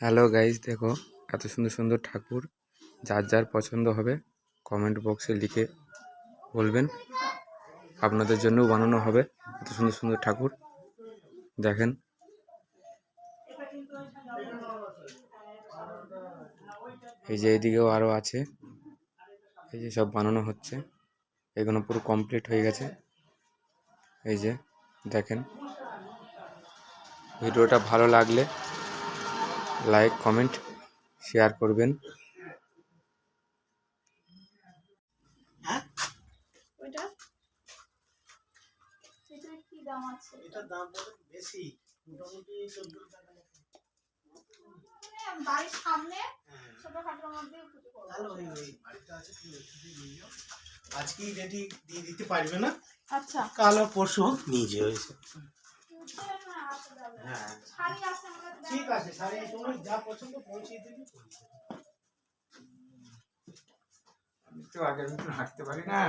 Hello guys দেখো, এত সুন্দর সুন্দর ঠাকুর, যার যার পছন্দ হবে কমেন্ট বক্সে লিখে বলবেন। আপনাদের জন্যও বানানো হবে এত সুন্দর সুন্দর ঠাকুর। দেখেন। এই যে এইদিকেও আরও আছে। এই যে সব বানানো হচ্ছে। এগুলো পুরো কমপ্লিট হয়ে গেছে। এই যে, দেখেন। ভিডিওটা ভালো লাগলে লাইক কমেন্ট শেয়ার করবেন। ওইটা? দাম আছে? এটার দাম বলে বেশি। মোটামুটি চোদ্দ টাকা। মানে বাড়ির সামনে হ্যাঁ। ছোটখাটোর মধ্যে আজকেই রেডি দিয়ে দিতে পারবে না আচ্ছা। কালো পরশু হোক নিয়ে যেও হ্যাঁ। ঠিক আছে সাড়ে তোমার যা পছন্দ পৌঁছিয়ে দিবি আমি তো আগের মতন হাঁটতে পারি না।